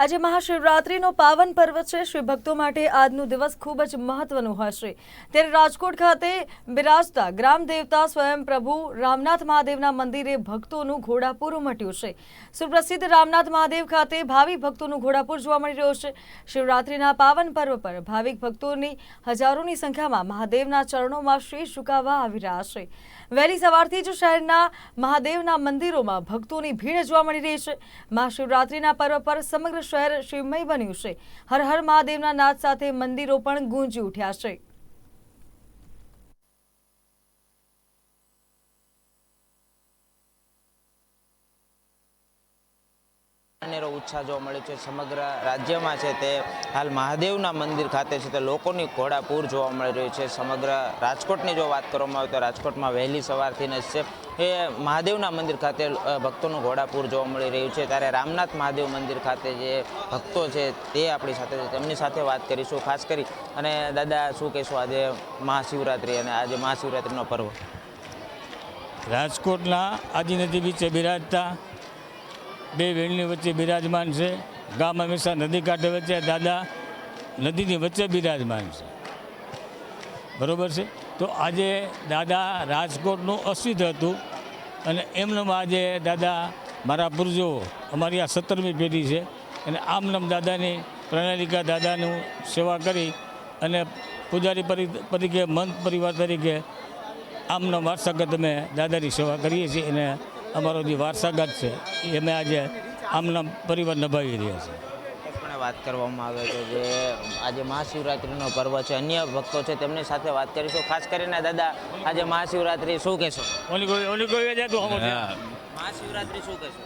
આજે મહાશિવરાત્રિનો પાવન પર્વ છે. શ્રી ભક્તો માટે આજનો દિવસ ખૂબ જ મહત્વનો હશે. ત્યારે રાજકોટ ખાતે બિરાજતા ગ્રામ દેવતા સ્વયં પ્રભુ રામનાથ મહાદેવના મંદિરે ભક્તોનું ઘોડાપુર ઉમટ્યું છે. સુપ્રસિદ્ધ રામનાથ મહાદેવ ખાતે ભાવિક ભક્તોનું ઘોડાપુર જોવા મળી રહ્યો છે. શિવરાત્રિના પાવન પર્વ પર ભાવિક ભક્તોની હજારોની સંખ્યામાં મહાદેવના ચરણોમાં શ્રી ઝુકાવવા આવી રહ્યા છે. વહેલી સવારથી જ શહેરના મહાદેવના મંદિરોમાં ભક્તોની ભીડ જોવા મળી રહી છે. મહાશિવરાત્રિના પર્વ પર સમગ્ર શહેર શિવમય બન્યું છે. હર હર મહાદેવના નાદ સાથે મંદિરો પણ ગુંજી ઉઠ્યા છે. અનેરો ઉત્સાહ જોવા મળ્યો છે. સમગ્ર રાજ્યમાં છે તે હાલ મહાદેવના મંદિર ખાતે છે તે લોકોની ઘોડાપૂર જોવા મળી રહ્યું છે. સમગ્ર રાજકોટની જો વાત કરવામાં આવે તો રાજકોટમાં વહેલી સવારથી જ છે એ મહાદેવના મંદિર ખાતે ભક્તોનું ઘોડાપૂર જોવા મળી રહ્યું છે. ત્યારે રામનાથ મહાદેવ મંદિર ખાતે જે ભક્તો છે તે આપણી સાથે છે. તેમની સાથે વાત કરીશું. ખાસ કરી અને દાદા, શું કહેશો આજે મહાશિવરાત્રિ અને આજે મહાશિવરાત્રિનો પર્વ? રાજકોટના આજી નદી બીચે બિરાજતા બે વેલની વચ્ચે બિરાજમાન છે. ગામ હંમેશા નદી કાંઠે વચ્ચે, દાદા નદીની વચ્ચે બિરાજમાન છે. બરાબર છે? તો આજે દાદા રાજકોટનું અસ્તિત્વ હતું અને એમનેમ આજે દાદા મારા પૂર્વજો અમારી આ સત્તરમી પેઢી છે અને આમનામ દાદાની પ્રણાલિકા દાદાનું સેવા કરી અને પૂજારી તરીકે મંત પરિવાર તરીકે આમનો વારસાગત અમે દાદાની સેવા કરીએ છીએ અને અમારો જે વારસાગત છે. એ અમે આજે આમના પરિવાર નિભાવી રહ્યા છીએ પણ વાત કરવામાં આવે છે જે આજે મહાશિવરાત્રિનો પર્વ છે. અન્ય ભક્તો છે તેમની સાથે વાત કરીશું. ખાસ કરીને દાદા આજે મહાશિવરાત્રિ શું કહેશો. મહાશિવરાત્રિ શું કહેશો?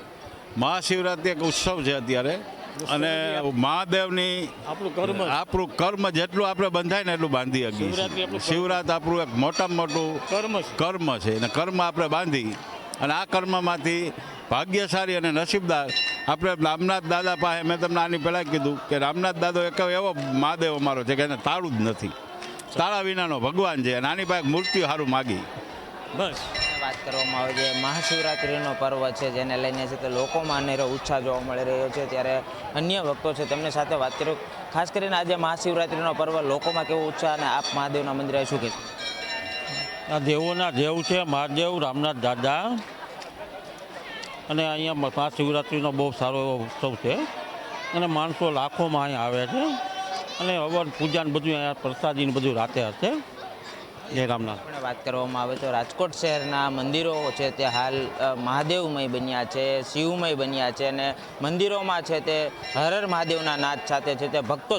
મહાશિવરાત્રિ એક ઉત્સવ છે અત્યારે. અને મહાદેવની આપણું કર્મ આપણું કર્મ જેટલું આપણે બંધાય ને એટલું બાંધી શિવરાત્રિ શકીએ આપણું કર્મ. શિવરાત આપણું એક મોટામાં મોટું કર્મ કર્મ છે. અને કર્મ આપણે બાંધી અને આ કર્મમાંથી ભાગ્યશાળી અને નસીબદાર આપણે રામનાથ દાદા પાસે મેં તમને આની પહેલાં કીધું કે રામનાથ દાદો એક એવો મહાદેવ અમારો છે કે એને તાળું જ નથી. તાળા વિનાનો ભગવાન છે અને આની પાસે મૂર્તિ સારું માગી. બસ. વાત કરવામાં આવે છે મહાશિવરાત્રિનો પર્વ છે જેને લઈને છે તે લોકોમાં અનેરો ઉત્સાહ જોવા મળી રહ્યો છે. ત્યારે અન્ય ભક્તો છે તેમની સાથે વાત કર્યો ખાસ કરીને આજે મહાશિવરાત્રિનો પર્વ લોકોમાં કેવો ઉત્સાહ અને આપ મહાદેવના મંદિરે શું કહેશો? આ દેવોના દેવ છે મહાદેવ રામનાથ દાદા. અને અહીંયા મહાશિવરાત્રિનો બહુ સારો એવો ઉત્સવ છે. અને માણસો લાખોમાં અહીંયા આવે છે. અને હવન પૂજા બધું અહીંયા પ્રસાદીને બધું રાતે હશે. જય રામનાથ. વાત કરવામાં આવે તો રાજકોટ શહેરના મંદિરો છે તે હાલ મહાદેવમય બન્યા છે, શિવમય બન્યા છે અને મંદિરોમાં છે તે હર હર મહાદેવના નાદ સાથે છે તે ભક્તો